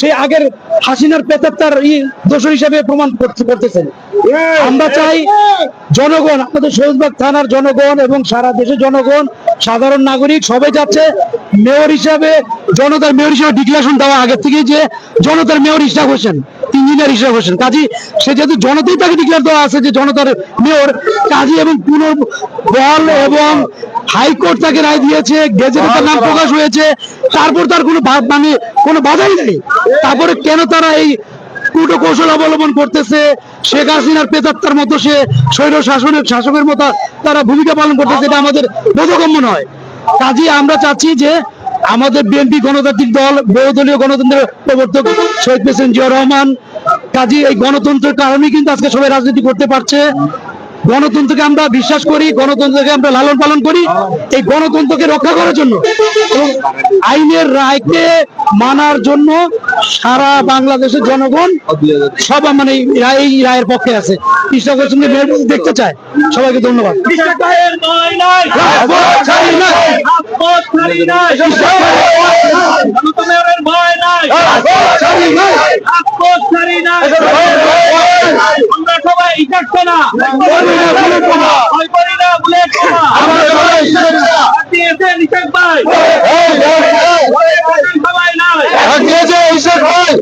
সেই আগের হাসিনার পেতার ই দোষর হিসেবে প্রমাণ করতে- করতেছেন। আমরা চাই জনগণ আমাদের সৈয়দবাগ থানার জনগণ এবং সারা দেশের জনগণ সাধারণ নাগরিক সবাই যাচ্ছে। মেয়র হিসাবে জনতার মেয়র হিসাবে ডিক্লারেশন দেওয়া আগে থেকে যে জনতার মেয়র হিসাব হোসেন। ইঞ্জিনিয়ার হিসাব হোসেন কাজী, সে যেহেতু জনতাই তাকে ডিক্লেয়ার দেওয়া আছে যে জনতার মেয়র কাজী এবং পুনর বল এবং হাইকোর্ট তাকে রায় দিয়েছে গেজেটে তার নাম প্রকাশ হয়েছে, তারপর তার কোনো মানে কোনো বাধাই নেই। তারপরে কেন তারা এই কূট কৌশল অবলম্বন করতেছে? শেখ হাসিনার পেতাত্তার মতো সে স্বৈর শাসনের শাসকের মতো তারা ভূমিকা পালন করতেছে, এটা আমাদের বোধগম্য নয়। কাজে, আমরা চাচ্ছি যে আমাদের বিএনপি গণতান্ত্রিক দল বহুদলীয় গণতন্ত্রের প্রবর্তক শহীদ প্রেসিডেন্ট জিয়া রহমান কাজী এই গণতন্ত্রের কারণেই কিন্তু আজকে সবাই রাজনীতি করতে পারছে। গণতন্ত্রকে আমরা বিশ্বাস করি গণতন্ত্রকে আমরা লালন পালন করি এই গণতন্ত্রকে রক্ষা করার জন্য এবং আইনের রায়কে মানার জন্য সারা বাংলাদেশের জনগণ সব মানে এই রায়ের পক্ষে আছে। কৃষ্ণ সঙ্গে দেখতে চায়। সবাইকে ধন্যবাদ। নাই জনগণের ভয় নাই ছাড়ি নাই। আমরা সবাই ইটাচ্ছ না ভয় করি না বুলেট বোমা। আমরা সবাই ইটাচ্ছ না। হাতিয়েছে ভাই এই, এই, এই। সবাই নাই হাঁটিয়েছে ঈশ্বর ভাই